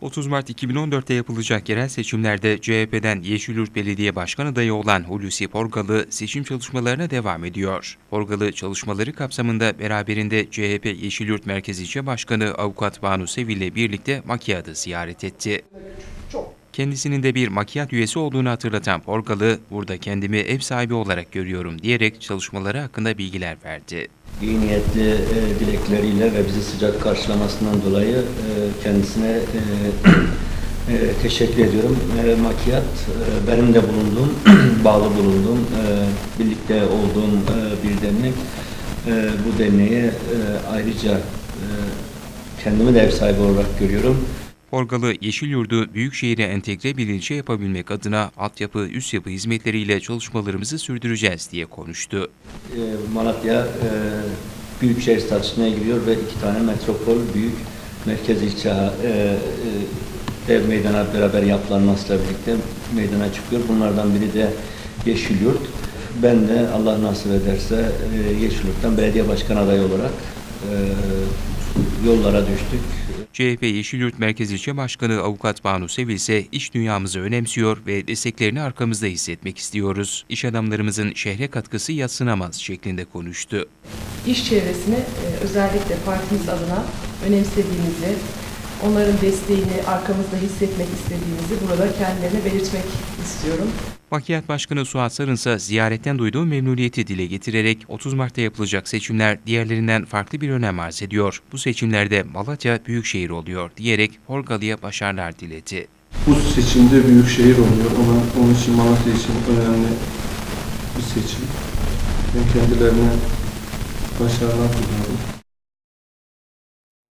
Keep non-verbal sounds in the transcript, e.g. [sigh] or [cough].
30 Mart 2014'te yapılacak yerel seçimlerde CHP'den Yeşilyurt Belediye Başkan adayı olan Hulusi Porgalı seçim çalışmalarına devam ediyor. Porgalı çalışmaları kapsamında beraberinde CHP Yeşilyurt Merkez İlçe Başkanı Avukat Banu Sevil ile birlikte Makia'da ziyaret etti. Kendisinin de bir makiyat üyesi olduğunu hatırlatan Porgalı, burada kendimi ev sahibi olarak görüyorum diyerek çalışmaları hakkında bilgiler verdi. iyi niyetli e, dilekleriyle ve bizi sıcak karşılamasından dolayı e, kendisine e, e, teşekkür ediyorum. E, Makiyat e, benim de bulunduğum, [clears throat] bağlı bulunduğum, e, birlikte olduğum e, bir dernek. E, bu derneğe e, ayrıca e, kendimi de ev sahibi olarak görüyorum. Porgalı Yeşilyurt'u Büyükşehir'e entegre bir ilçe yapabilmek adına altyapı, üst yapı hizmetleriyle çalışmalarımızı sürdüreceğiz diye konuştu. E, Malatya e, büyükşehir statüsüne giriyor ve iki tane metropol büyük merkez ilçe e, e, dev meydana beraber yapılanmasıyla birlikte meydana çıkıyor. Bunlardan biri de Yeşilyurt. Ben de Allah nasip ederse e, Yeşilyurt'tan belediye başkan adayı olarak e, yollara düştük. CHP Yeşilyurt Merkez İlçe Başkanı Avukat Banu Sevil ise iş dünyamızı önemsiyor ve desteklerini arkamızda hissetmek istiyoruz. İş adamlarımızın şehre katkısı yatsınamaz şeklinde konuştu. iş çevresini e, özellikle partimiz adına önemsediğimizi, onların desteğini arkamızda hissetmek istediğimizi burada kendilerine belirtmek istiyorum. Vakiyat Başkanı Suat Sarın ise ziyaretten duyduğu memnuniyeti dile getirerek 30 Mart'ta yapılacak seçimler diğerlerinden farklı bir önem arz ediyor. Bu seçimlerde Malatya büyükşehir oluyor diyerek Porgalı'ya başarılar diledi. Bu seçimde büyük şehir oluyor. Ona, onun için Malatya için önemli bir seçim. Ben kendilerine başarılar diliyorum.